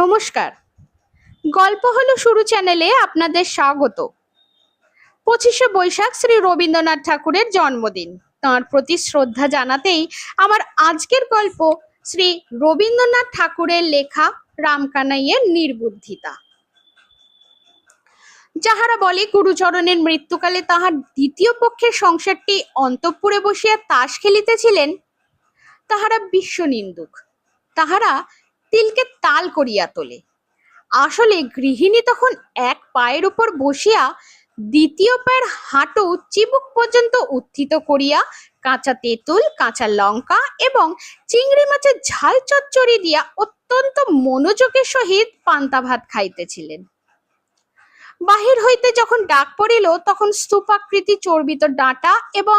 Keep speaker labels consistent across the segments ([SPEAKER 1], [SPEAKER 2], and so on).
[SPEAKER 1] নমস্কার। গল্প হলো শুরু চ্যানেলে আপনাদের স্বাগত। পঁচিশে বৈশাখ শ্রী রবীন্দ্রনাথ ঠাকুরের জন্মদিন। তাঁর প্রতি শ্রদ্ধা জানাতেই আমার আজকের গল্প শ্রী রবীন্দ্রনাথ ঠাকুরের লেখা রামকানাইয়ের নির্বুদ্ধিতা। যাহারা বলে, গুরুচরণের মৃত্যুকালে তাহার দ্বিতীয় পক্ষের সংসারটি অন্তঃপুরে বসিয়া তাস খেলিতেছিলেন, তাহারা বিশ্বনিন্দুক। তাহারা তিলকে তাল করিয়া তোলে। আসলে গৃহিণী তখন এক পায়ের উপর বসিয়া দ্বিতীয় পায়ের হাঁটু চিবুক পর্যন্ত উত্থিত করিয়া কাঁচা তেঁতুল, কাঁচা লঙ্কা এবং চিংড়ি মাছের ঝাল চচ্চড়ি দিয়া অত্যন্ত মনোযোগের সহিত পান্তা ভাত খাইতেছিলেন। বাহির হইতে যখন ডাক পড়িল, তখন স্তূপাকৃতি চর্বিত ডাঁটা এবং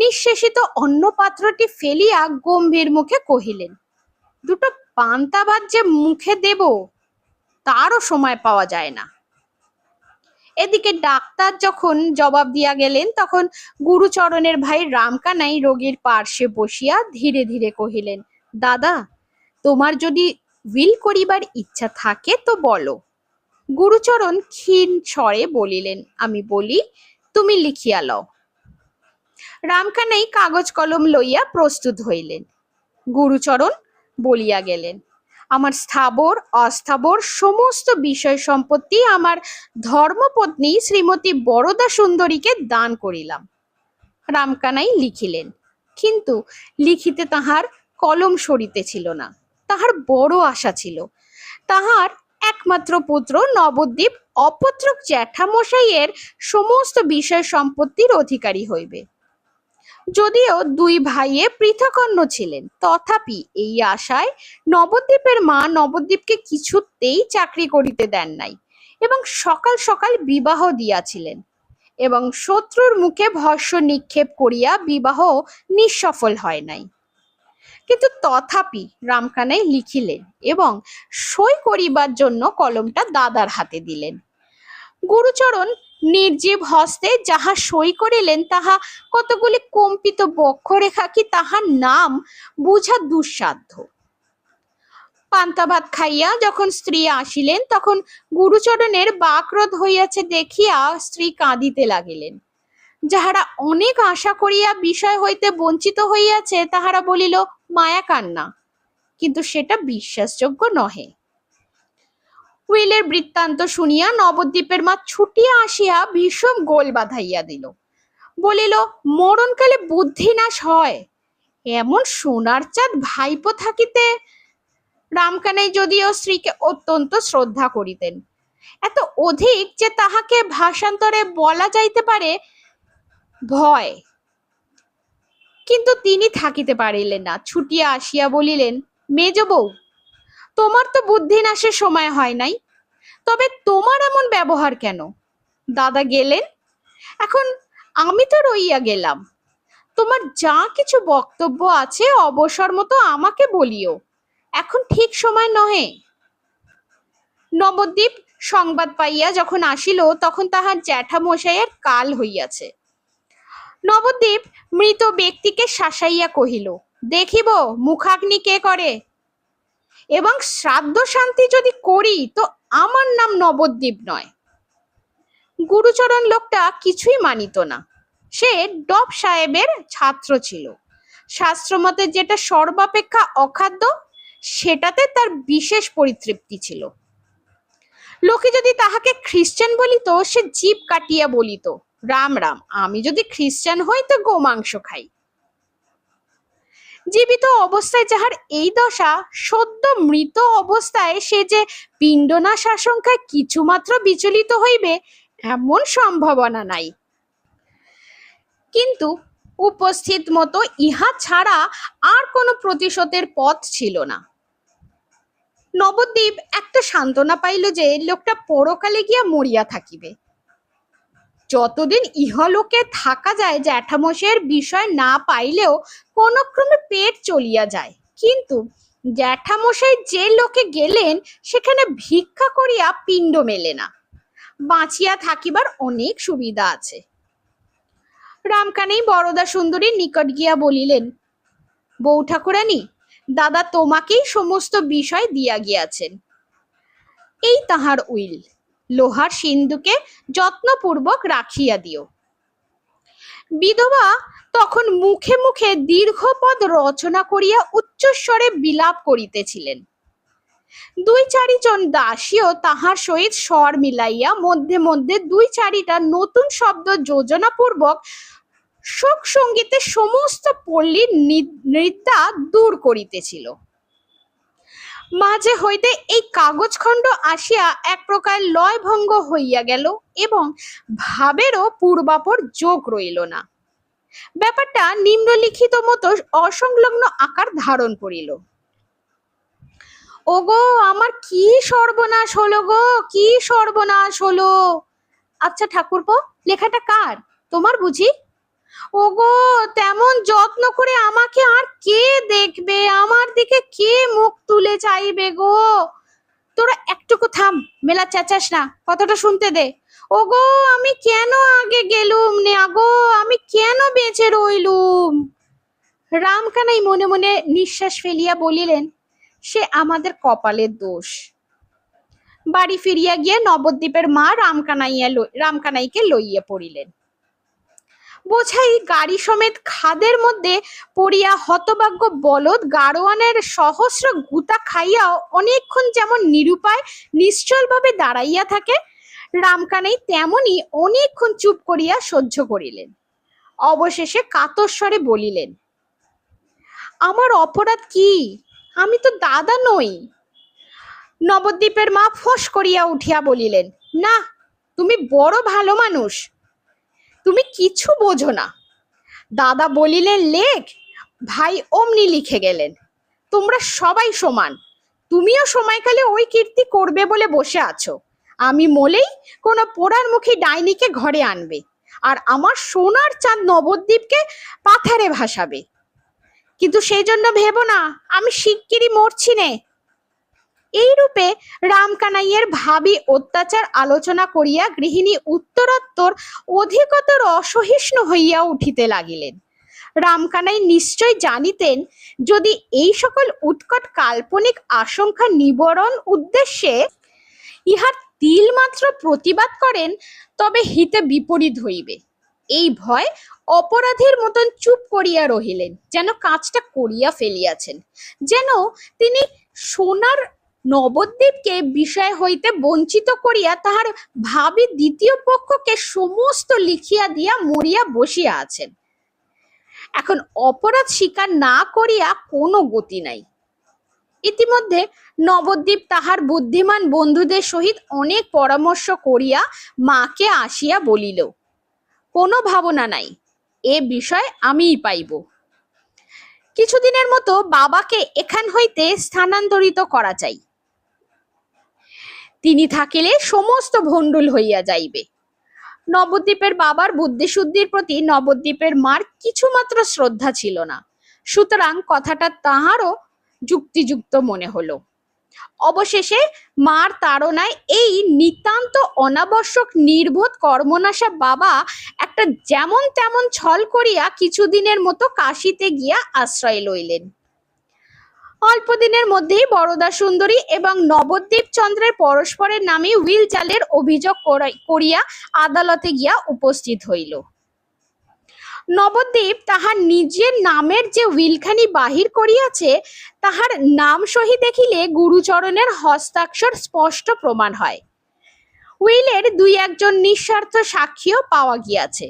[SPEAKER 1] নিঃশেষিত অন্ন পাত্রটি ফেলিয়া গম্ভীর মুখে কহিলেন, দুটো পান্তা ভাত যে মুখে দেব, তারও সময় পাওয়া যায় না। এদিকে ডাক্তার যখন জবাব দিয়া গেলেন, তখন গুরুচরণের ভাই রামকানাই রোগীর পার্শ্বে বসিয়া ধীরে ধীরে কহিলেন, দাদা, তোমার যদি উইল করিবার ইচ্ছা থাকে তো বলো। গুরুচরণ ক্ষীণ স্বরে বলিলেন, আমি বলি, তুমি লিখিয়া লও। রামকানাই কাগজ কলম লইয়া প্রস্তুত হইলেন। গুরুচরণ বলিয়া গেলেন, আমার স্থাবর, অস্থাবর সমস্ত বিষয় সম্পত্তি আমার ধর্মপত্নী শ্রীমতী বরদা সুন্দরীকে দান করিলাম। রামকানাই লিখিলেন, কিন্তু লিখিতে তাহার কলম সরিতেছিল না, তাহার বড় আশা ছিল। তাহার একমাত্র পুত্র নবদ্বীপ অপত্রক জ্যাঠামশাইয়ের সমস্ত বিষয় সম্পত্তির অধিকারী হইবে। যদিও দুই ভাইয়ে পৃথকন্ন ছিলেন, তথাপি এই আশায় নবদ্বীপের মা নবদ্বীপকে কিছুতেই চাকরি করিতে দেন নাই এবং সকাল সকাল বিবাহ দিয়াছিলেন এবং শত্রুর মুখে ভস্য নিক্ষেপ করিয়া বিবাহ নিঃসফল হয় নাই। কিন্তু তথাপি রামকানাই লিখিলেন এবং সই করিবার জন্য কলমটা দাদার হাতে দিলেন। গুরুচরণ নির্জীব হস্তে যাহা সই করিলেন, তাহা কতগুলি কম্পিত বক্ষরেখা কি তাহার নাম? বুঝা দুঃসাধ্য। পান্তাভাত খাইয়া যখন স্ত্রী আসিলেন, তখন গুরুচরণের বাকরোধ হইয়াছে দেখিয়া স্ত্রী কাঁদিতে লাগিলেন। যাহারা অনেক আশা করিয়া বিষয় হইতে বঞ্চিত হইয়াছে, তাহারা বলিল, মায়া কান্না। কিন্তু সেটা বিশ্বাসযোগ্য নহে। উইলের বৃত্তান্ত শুনিয়া নবদ্বীপের মা ছুটিয়া আসিয়া ভীষণ গোল বাঁধাইয়া দিল। বলিল, মরণকালে বুদ্ধি নাশ হয়। এমন সোনার চাঁদ ভাইপো থাকিতে। রামকানাই যদিও স্ত্রীকে অত্যন্ত শ্রদ্ধা করিতেন। এত অধিক যে তাহাকে ভাষান্তরে বলা যাইতে পারে ভয়। কিন্তু তিনি থাকিতে পারিলেন না। ছুটিয়া আসিয়া বলিলেন, মেজ বউ তোমার তো বুদ্ধি নাশের সময় হয় নাই। তবে তোমার এমন ব্যবহার কেন? দাদা গেলেন। এখন আমি তো রইয়া গেলাম। তোমার যা কিছু বক্তব্য আছে অবসর মতো আমাকে বলিও। এখন ঠিক সময় নহে। নবদ্বীপ সংবাদ পাইয়া যখন আসিল, তখন তাহার জ্যাঠামশাইয়ের কাল হইয়াছে। নবদ্বীপ মৃত ব্যক্তিকে শাসাইয়া কহিল, দেখিব মুখাগ্নি কে করে? এবং শ্রাদ্ধ শান্তি যদি করি, তো আমার নাম নবদ্বীপ নয়। গুরুচরণ লোকটা কিছুই মানিত না। সে ডব সাহেবের ছাত্র ছিল। শাস্ত্রমতে যেটা সর্বাপেক্ষা অখাদ্য, সেটাতে তার বিশেষ পরিতৃপ্তি ছিল। লোকে যদি তাহাকে খ্রিস্টান বলিত, সে জীব কাটিয়া বলিত, রাম রাম, আমি যদি খ্রিস্টান হই, তো গোমাংস খাই। জীবিত অবস্থায় যাহার এই দশা, সদ্য মৃত অবস্থায় সে যে পিণ্ডনাশ আশঙ্কায় কিছুমাত্র বিচলিত হইবে, এমন সম্ভাবনা নাই। কিন্তু উপস্থিত মতো ইহা ছাড়া আর কোনো প্রতিশোধের পথ ছিল না। নবদ্বীপ একটা সান্ত্বনা পাইল যে লোকটা পরকালে গিয়া মরিয়া থাকিবে। যতদিন ইহলোকে থাকা যায় জ্যাঠামশের বিষয় না পাইলেও কোনো ক্রমে পেট চলিয়া যায়। কিন্তু জ্যাঠামশাই যে লোকে গেলেন, সেখানে ভিক্ষা করিয়া পিণ্ড মেলে না। বাঁচিয়া থাকিবার অনেক সুবিধা আছে। রামকানেই বরদা সুন্দরীর নিকট গিয়া বলিলেন, বউ ঠাকুরানী, দাদা তোমাকেই সমস্ত বিষয় দিয়া গিয়াছেন। এই তাহার উইল। লোহার সিন্ধুকে যত্নপূর্বক রাখিয়া দিও। বিধবা তখন মুখে মুখে দীর্ঘপদ রচনা করিয়া উচ্চস্বরে বিলাপ করিতেছিলেন। দুই চারিজন দাসীও তাহার সহিত স্বর মিলাইয়া মধ্যে মধ্যে দুই চারিটা নতুন শব্দ যোজনাপূর্বক শোক সঙ্গীতে সমস্ত পল্লীর নৃত্যা দূর করিতেছিল। মাঝে হইতে এই কাগজখণ্ড আসিয়া এক প্রকার লয়ভঙ্গ হইয়া গেল এবং ভাবেরও পূর্বাপর যোগ রইল না। ব্যাপারটা নিম্নলিখিত মতো অসংলগ্ন আকার ধারণ করিল। ওগো, আমার কি সর্বনাশ হলো গো? কি সর্বনাশ হলো? আচ্ছা ঠাকুরপো, লেখাটা কার? তোমার বুঝি? ওগো, তেমন যত্ন করে আমাকে আর কে দেখবে? আমার দিকে কে মুখ তুলে চাইবে গো? তোরা একটুকু থাম, মেলা চেঁচাস না, কথাটা শুনতে দে। ওগো, আমি কেন আগে গেলুম নে? আগো, আমি কেন বেঁচে রইলুম? রামকানাই মনে মনে নিঃশ্বাস ফেলিয়া বলিলেন, সে আমাদের কপালের দোষ। বাড়ি ফিরিয়া গিয়ে নবদ্বীপের মা রামকানাইয়া রামকানাইকে লইয়া পড়িলেন। বোঝাই গাড়ি সমেত খাদের মধ্যে পড়িয়া হতভাগ্য বলদ গাড়োয়ানের সহস্র গুতা খাইয়াও অনেকক্ষণ যেমন নিরুপায় নিশ্চলভাবে দাঁড়াইয়া থাকে, রামকানাই তেমনি অনেকক্ষণ চুপ করিয়া সহ্য করিলেন। অবশেষে কাতস্বরে বলিলেন, আমার অপরাধ কি? আমি তো দাদা নই। নবদ্বীপের মা ফোঁস করিয়া উঠিয়া বলিলেন, না, তুমি বড় ভালো মানুষ। তুমি কিছু বোঝো না। দাদা বলিলেন, লেখ, ভাই অমনি লিখে গেলেন। তোমরা সবাই সমান। তুমিও সময়কালে ওই কীর্তি করবে বলে বসে আছো। আমি মলেই কোনো পোড়ার মুখী ডাইনিকে ঘরে আনবে আর আমার সোনার চাঁদ নবদ্বীপকে পাথারে ভাসাবে। কিন্তু সেই জন্য ভেবো না, আমি শিগগিরই মরছি নে। এই রূপে রামকানাইয়ের ভাবি অত্যাচার আলোচনা করিয়া গৃহিণী উত্তরোত্তর অধিকতর অসহিষ্ণু হইয়া উঠিতে লাগিলেন। রামকানাই নিশ্চয় জানিতেন, যদি এই সকল উৎকট কাল্পনিক আশঙ্কা নিবরণ উদ্দেশ্যে ইহার তিল মাত্র প্রতিবাদ করেন, তবে হিতে বিপরীত হইবে। এই ভয় অপরাধীর মতন চুপ করিয়া রহিলেন, যেন কাজটা করিয়া ফেলিয়াছেন, যেন তিনি সোনার নবদ্বীপকে বিষয় হইতে বঞ্চিত করিয়া তাহার ভাবি দ্বিতীয় পক্ষকে সমস্ত লিখিয়া দিয়া মরিয়া বসিয়া আছেন। এখন অপরাধ স্বীকার না করিয়া কোনো গতি নাই। ইতিমধ্যে নবদ্বীপ তাহার বুদ্ধিমান বন্ধুদের সহিত অনেক পরামর্শ করিয়া মাকে আসিয়া বলিল, কোনো ভাবনা নাই, এ বিষয় আমিই পাইব। কিছুদিনের মতো বাবাকে এখান হইতে স্থানান্তরিত করা চাই। তিনি থাকিলে সমস্ত ভণ্ডুল হইয়া যাইবে। নবদ্বীপের বাবার বুদ্ধিশুদ্ধির প্রতি নবদ্বীপের মার কিছুমাত্র শ্রদ্ধা ছিল না। সুতরাং কথাটা তাহারও যুক্তিযুক্ত মনে হলো। অবশেষে মার তাড়নায় এই নিতান্ত অনাবশ্যক নির্বোধ কর্মনাশা বাবা একটা যেমন তেমন ছল করিয়া কিছুদিনের মতো কাশিতে গিয়া আশ্রয় লইলেন। অল্প দিনের মধ্যেই বরদা সুন্দরী এবং নবদ্বীপ চন্দ্রের পরস্পরের নামে উইল জালের অভিযোগ করিয়া আদালতে গিয়া উপস্থিত হইল। নবদ্বীপ তাহার নিজের নামের যে উইলখানি বাহির করিয়াছে, তাহার নাম সহি দেখিলে গুরুচরণের হস্তাক্ষর স্পষ্ট প্রমাণ হয়। উইলের দুই একজন নিঃস্বার্থ সাক্ষীও পাওয়া গিয়াছে।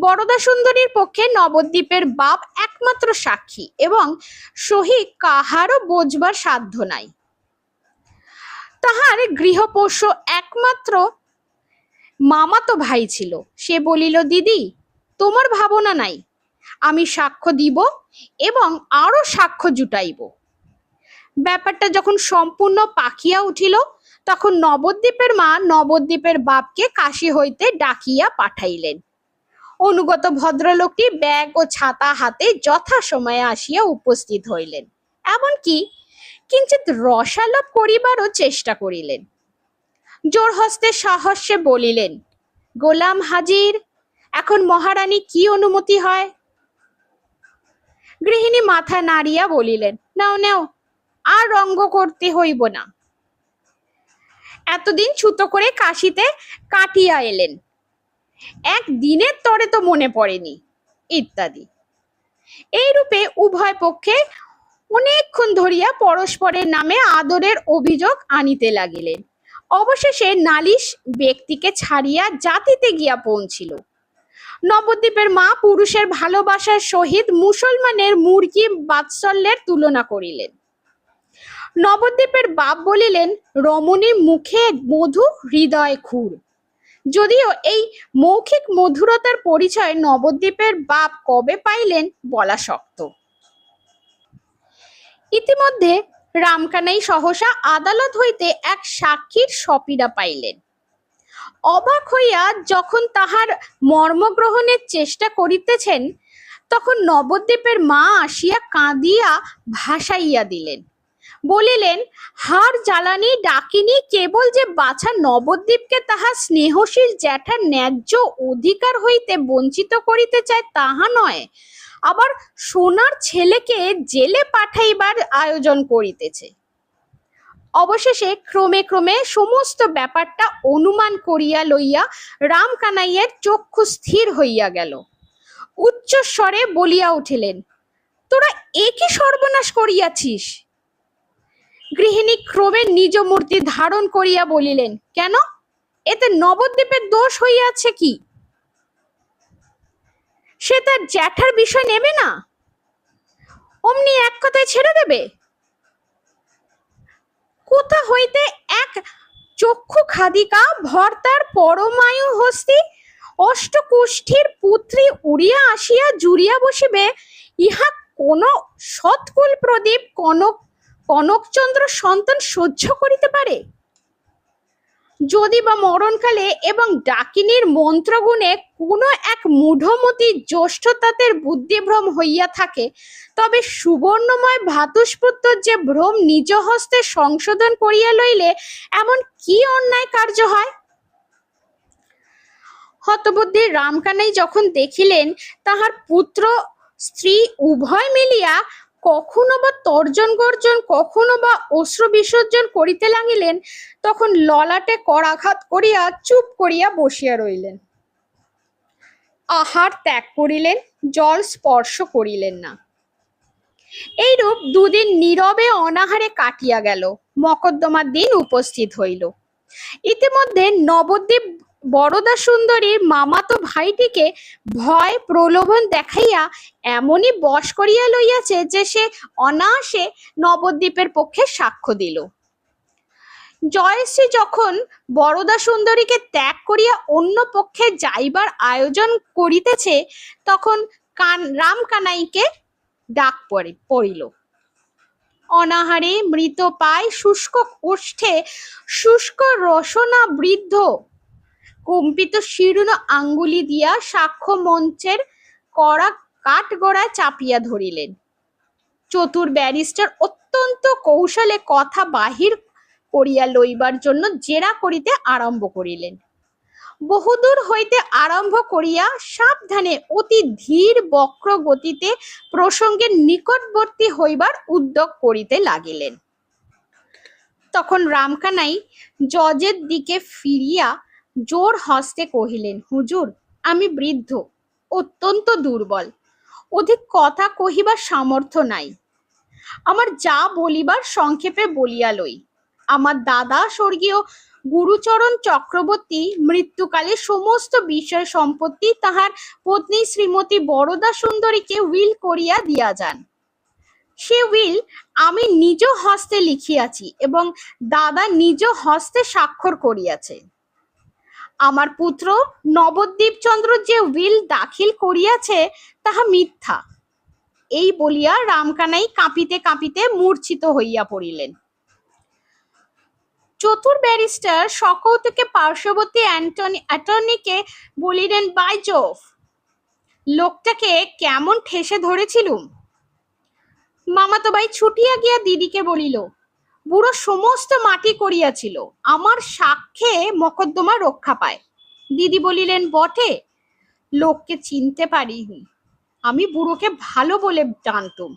[SPEAKER 1] বরদা সুন্দরীর পক্ষে নবদ্বীপের বাপ একমাত্র সাক্ষী এবং সহি কাহারও বোঝবার সাধ্য নাই। তাহার গৃহপোষ্য একমাত্র মামাতো ভাই ছিল। সে বলিল, দিদি, তোমার ভাবনা নাই। আমি সাক্ষ্য দিব এবং আরও সাক্ষ্য জুটাইব। ব্যাপারটা যখন সম্পূর্ণ পাকিয়া উঠিল, তখন নবদ্বীপের মা নবদ্বীপের বাপকে কাশি হইতে ডাকিয়া পাঠাইলেন। অনুগত ভদ্রলোকটি ব্যাগ ও ছাতা হাতে যথাসময়ে আসিয়া উপস্থিত হইলেন। এমনকি কিঞ্চিত রসালাপ করিবারও চেষ্টা করিলেন। জোর হস্তে সাহস্যে বলিলেন, গোলাম হাজির, এখন মহারানী কি অনুমতি হয়? গৃহিণী মাথা নাড়িয়া বলিলেন, নাও, নেও, আর রঙ্গ করতে হইব না। এতদিন ছুতো করে কাশিতে কাটিয়া এলেন। এক দিনের তরে তো মনে পড়েনি, ইত্যাদি। এইরূপে উভয় পক্ষে অনেকক্ষণ ধরিয়া পরস্পরের নামে আদরের অভিযোগ আনিতে লাগিলেন। অবশেষে নালিশ ব্যক্তিকে ছাড়িয়া জাতিতে গিয়া পৌঁছিল। নবদ্বীপের মা পুরুষের ভালোবাসার সহিত মুসলমানের মুরগি বাৎসল্যের তুলনা করিলেন। নবদ্বীপের বাপ বলিলেন, রমণীর মুখে মধু হৃদয় খুর যদিও এই মৌখিক মধুরতার পরিচয় নবদ্বীপের বাপ কবে পাইলেন বলা শক্ত। ইতিমধ্যে রামকানাই সহসা আদালত হইতে এক সাক্ষীর সপিরা পাইলেন। অবাক হইয়া যখন তাহার মর্মগ্রহণের চেষ্টা করিতেছেন, তখন নবদ্বীপের মা আসিয়া কাঁদিয়া ভাসাইয়া দিলেন। বলিলেন, হার জ্বালানি ডাকিনি কেবল যে বাছা নবদ্বীপকে তাহা স্নেহশীল জ্যাঠার ন্যায্য অধিকার হইতে বঞ্চিত করিতে চায় তাহা নয়। আবার সোনার ছেলেকে জেলে পাঠাইবার আয়োজন করিতেছে। অবশেষে ক্রমে ক্রমে সমস্ত ব্যাপারটা অনুমান করিয়া লইয়া রামকানাইয়ের চক্ষু স্থির হইয়া গেল। উচ্চস্বরে বলিয়া উঠিলেন, তোরা এ কি সর্বনাশ করিয়াছিস? গৃহিণী ক্রমে নিজ মূর্তি ধারণ করিয়া বলিলেন, কেন? এতে নবদ্বীপের দোষ হইয়াছে কি? সে তার জ্যাঠার বিষয় নেবে না? অমনি এক কথায় ছেড়ে দেবে? কোথা হইতে এক চক্ষু খাদিকা ভর্তার পরমায়ু হস্তি অষ্টকুষ্ঠীর পুত্রী উড়িয়া আসিয়া জুড়িয়া বসিবে, ইহা কোন সৎকুল প্রদীপ কনক কনকচন্দ্র সন্তান সহ্য করিতে পারে? যদি বা মরণকালে এবং ডাকিনীর মন্ত্রগুণে কোনো এক মূঢ়মতি জ্যেষ্ঠতাতের বুদ্ধিভ্রম হইয়া থাকে, তবে সুবর্ণময় ভাতুষ্পুত্র যে ভ্রম নিজ হস্তে সংশোধন করিয়া লইলে এমন কি অন্যায় কার্য হয়? হতবুদ্ধি রামকানাই যখন দেখিলেন, তাহার পুত্র, স্ত্রী উভয় মিলিয়া কখনো বা তর্জন গর্জন, কখনো বা অশ্রু বিসর্জন করিতে লাগিলেন, তখন ললাটে করাঘাত করিয়া চুপ করিয়া বসিয়া রইলেন। আহার ত্যাগ করিলেন, জল স্পর্শ করিলেন না। এইরূপ দুদিন নীরবে অনাহারে কাটিয়া গেল, মকদ্দমার দিন উপস্থিত হইল। ইতিমধ্যে নবদ্বীপ বরদা সুন্দরীর মামাতো ভাইটিকে ভয় প্রলোভন দেখাইয়া এমনই বশ করিয়া লইয়াছে যে সে অনায়াসে নবদ্বীপের পক্ষে সাক্ষ্য দিল। জয়শ্রী যখন বরদা সুন্দরীকে ত্যাগ করিয়া অন্য পক্ষে যাইবার আয়োজন করিতেছে, তখন কান রাম কানাইকে ডাক পড়ে, পড়িল। অনাহারে মৃত পায় শুষ্ক কোষ্ঠে, শুষ্ক রসনা বৃদ্ধ কম্পিত শীর্ণ আঙ্গুলি দিয়া সাক্ষ্য মঞ্চের কড়া কাঠগড়ায় চাপিয়া ধরিলেন। চতুর ব্যারিস্টার অত্যন্ত কৌশলে কথা বাহির করিয়া লইবার জন্য জেরা করিতে আরম্ভ করিলেন। বহুদূর হইতে আরম্ভ করিয়া সাবধানে অতি ধীর বক্র গতিতে প্রসঙ্গের নিকটবর্তী হইবার উদ্যোগ করিতে লাগিলেন। তখন রামকানাই জজের দিকে ফিরিয়া জোর হস্তে কহিলেন, হুজুর, আমি বৃদ্ধ, অত্যন্ত দুর্বল। অধিক কথা কহিবার সামর্থ্য নাই। আমার যা বলিবার সংক্ষেপে বলিয়া লই। আমার দাদা স্বর্গীয় গুরুচরণ চক্রবর্তী মৃত্যুকালে সমস্ত বিষয় সম্পত্তি তাহার পত্নী শ্রীমতী বরদা সুন্দরীকে উইল করিয়া দিয়া যান। সে উইল আমি নিজ হস্তে লিখিয়াছি এবং দাদা নিজ হস্তে স্বাক্ষর করিয়াছে। আমার পুত্র নবদ্বীপ চন্দ্র যে উইল দাখিল করিয়াছে, তাহা মিথ্যা। এই বলিয়া রামকানাই কাঁপিতে কাঁপিতে মূর্ছিত হইয়া পড়িলেন। চতুর ব্যারিস্টার সকৌতুকে পার্শ্ববর্তী অ্যান্টনি, অ্যাটর্নিকে বলিলেন, বাই জোফ, লোকটাকে কেমন ঠেসে ধরেছিলুম? মামাতো ভাই ছুটিয়া গিয়া দিদিকে বলিল বুড়ো সমস্ত মাটি করিয়াছিল। আমার সাক্ষ্যে মকদ্দমা রক্ষা পায়। দিদি বলিলেন, বটে, লোককে চিনতে পারিনি। আমি বুড়োকে ভালো বলে জানতুম।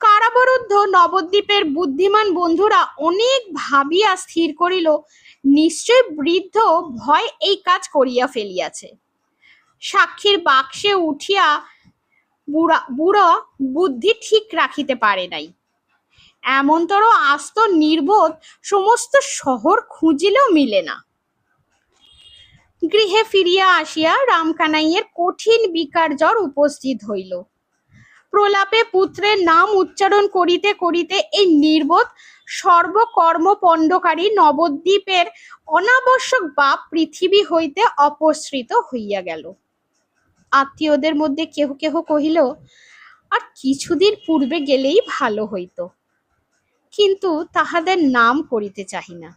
[SPEAKER 1] কারাবরুদ্ধ নবদ্বীপের বুদ্ধিমান বন্ধুরা অনেক ভাবিয়া স্থির করিল, নিশ্চয় বৃদ্ধ ভয় এই কাজ করিয়া ফেলিয়াছে। সাক্ষীর বাক্সে উঠিয়া বুড়া বুড়ো বুদ্ধি ঠিক রাখিতে পারে নাই। এমনতর আস্ত নির্বোধ সমস্ত শহর খুঁজিলেও মিলে না। গৃহে ফিরিয়া আসিয়া রামকানাইয়ের কঠিন বিকার জ্বর উপস্থিত হইল। প্রলাপে পুত্রের নাম উচ্চারণ করিতে করিতে এই নির্বোধ সর্বকর্ম পণ্ডকারী নবদ্বীপের অনাবশ্যক বাপ পৃথিবী হইতে অপসৃত হইয়া গেল। আত্মীয়দের মধ্যে কেহ কেহ কহিল, আর কিছুদিন পূর্বে গেলেই ভালো হইত। কিন্তু তাহাদের নাম করিতে চাহি না।